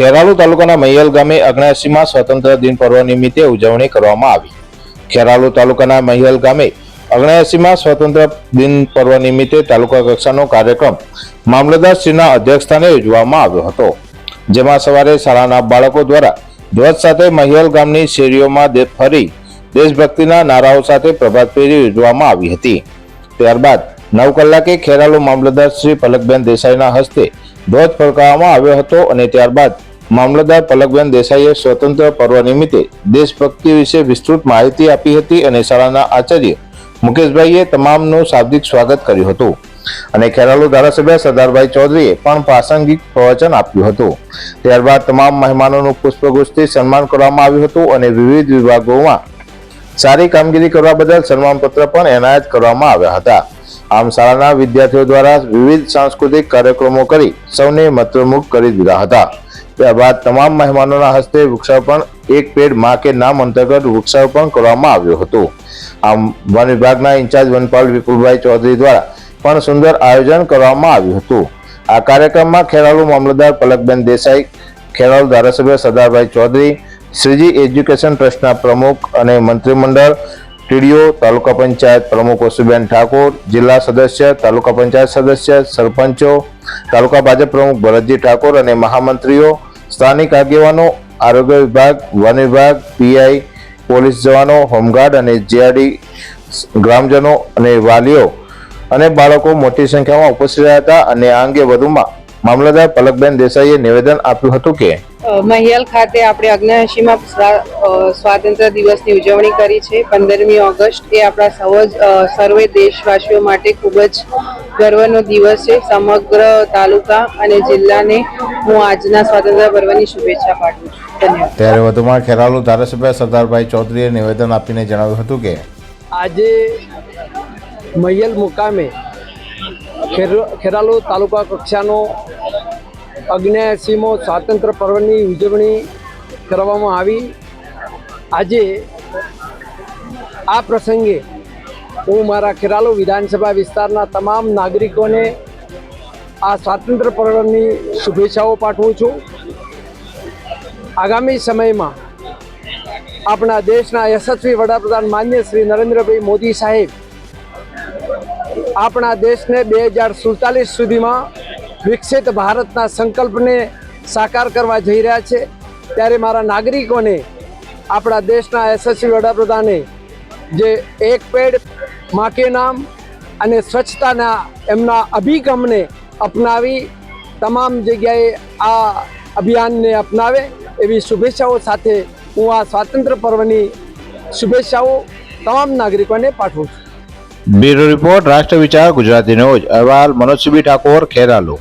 ખેરાલુ તાલુકાના મૈયલ ગામે અગ્નાસીમાં સ્વતંત્ર દિન પર્વ નિમિત્તે ઉજવણી કરવામાં આવી. ખેરાલુ તાલુકાના મૈયલ ગામે અગ્નાસીમાં સ્વતંત્ર દિન પર્વ નિમિત્તે તાલુકા કક્ષાનો કાર્યક્રમ મામલતદારશ્રીના અધ્યક્ષસ્થાને યોજવામાં આવ્યો હતો. જેમાં સવારે શાળાના બાળકો દ્વારા ધ્વજ સાથે મહિયલ ગામની શેરીઓમાં ફરી દેશભક્તિના નારાઓ સાથે પ્રભાત ફેરી યોજવામાં આવી હતી. ત્યારબાદ નવ કલાકે ખેરાલુ મામલતદાર શ્રી પલકબેન દેસાઈના હસ્તે ધ્વજ ફરકાવવામાં આવ્યો હતો અને ત્યારબાદ મામલતદાર પલકબેન દેસાઈએ સ્વતંત્ર પર્વ નિમિત્તે દેશભક્તિ વિશે વિસ્તૃત માહિતી આપી હતી અને શાળાના આચાર્ય મુકેશભાઈએ તમામનું શાબ્દિક સ્વાગત કર્યું હતું. અને ખેરાલુ ધારાસભ્ય સરદારભાઈ ચૌધરીએ પણ પ્રાસંગિક પ્રવચન આપ્યું હતું. ત્યારબાદ તમામ મહેમાનોનું પુષ્પગુચ્છથી સન્માન કરવામાં આવ્યું હતું અને વિવિધ વિભાગોમાં સારી કામગીરી કરવા બદલ સન્માનપત્ર પણ એનાયત કરવામાં આવ્યા હતા. આમ શાળાના વિદ્યાર્થીઓ દ્વારા વિવિધ સાંસ્કૃતિક કાર્યક્રમો કરી સૌને મંત્રમુગ્ધ કરી દીધા હતા. ત્યારબાદ તમામ મહેમાનોના હસ્તે વૃક્ષારોપણ, એક પેડમાં કે નામ અંતર્ગત વૃક્ષારોપણ કરવામાં આવ્યું હતું. આમ વન વિભાગના ઇન્ચાર્જ વનપાલ વિપુલભાઈ ચૌધરી દ્વારા પણ સુંદર આયોજન કરવામાં આવ્યું હતું. આ કાર્યક્રમમાં ખેરાલુ મામલતદાર પલકબેન દેસાઈ, ખેરાલુ ધારાસભ્ય સરદારભાઈ ચૌધરી, શ્રીજી એજ્યુકેશન ટ્રસ્ટના પ્રમુખ અને મંત્રીમંડળ, ટીડીઓ, તાલુકા પંચાયત પ્રમુખ વસુબેન ઠાકોર, જિલ્લા સદસ્ય, તાલુકા પંચાયત સદસ્ય, સરપંચો, તાલુકા ભાજપ પ્રમુખ ભરતજી ઠાકોર અને મહામંત્રીઓ સ્થાનિક આગેવાનો, આરોગ્ય વિભાગ, વન વિભાગ, પીઆઈ, પોલીસ જવાનો, હોમગાર્ડ અને જીઆરડી ગ્રામજનો અને વાલીઓ અને બાળકો મોટી સંખ્યામાં ઉપસ્થિત રહ્યા હતા. અને આ અંગે વધુમાં મામલતદાર પલકબેન દેસાઈએ નિવેદન આપ્યું હતું કે મહિયલ ખાતે આપણે અગ્નિશીમાં સ્વા- સ્વાતંત્ર્ય દિવસની ઉજવણી કરી છે. પંદરમી ઓગસ્ટ એ આપણા સૌ જ, સર્વે દેશવાસીઓ માટે ખૂબ જ ગર્વનો દિવસ છે. સમગ્ર તાલુકા અને જિલ્લાને હું આજના સ્વાતંત્ર્ય પર્વની શુભેચ્છા પાઠવું છું. ધન્યવાદ. ત્યારે વધુમાં ખેરાલુ ધારાસભ્ય સરદારભાઈ ચૌધરીએ નિવેદન આપીને જણાવ્યું હતું કે આજે મહિયલ મુકામે ખેર- ખેરાલુ તાલુકા કક્ષાનો અગ્નેસીમો સ્વાતંત્ર્ય પર્વની ઉજવણી કરવામાં આવી. આજે આ પ્રસંગે હું મારા ખેરાલુ વિધાનસભા વિસ્તારના તમામ નાગરિકોને આ સ્વાતંત્ર્ય પર્વની શુભેચ્છાઓ પાઠવું છું. આગામી સમયમાં આપણા દેશના યશસ્વી વડાપ્રધાન માન્ય શ્રી નરેન્દ્રભાઈ મોદી સાહેબ આપણા દેશને બે હજાર સુડતાલીસ સુધીમાં વિકસિત ભારતના સંકલ્પને સાકાર કરવા જઈ રહ્યા છે. ત્યારે મારા નાગરિકોને, આપણા દેશના યશસ્વી વડાપ્રધાને, જે એક પેડ માકે નામ અને સ્વચ્છતાના એમના અભિગમને અપનાવી તમામ જગ્યાએ આ અભિયાનને અપનાવે એવી શુભેચ્છાઓ સાથે હું આ સ્વાતંત્ર્ય પર્વની શુભેચ્છાઓ તમામ નાગરિકોને પાઠવું છું. બ્યુરો રિપોર્ટ, રાષ્ટ્ર વિચાર, ગુજરાતી ન્યૂઝ. અહેવાલ મનોજ ઠાકોર, ખેરાલુ.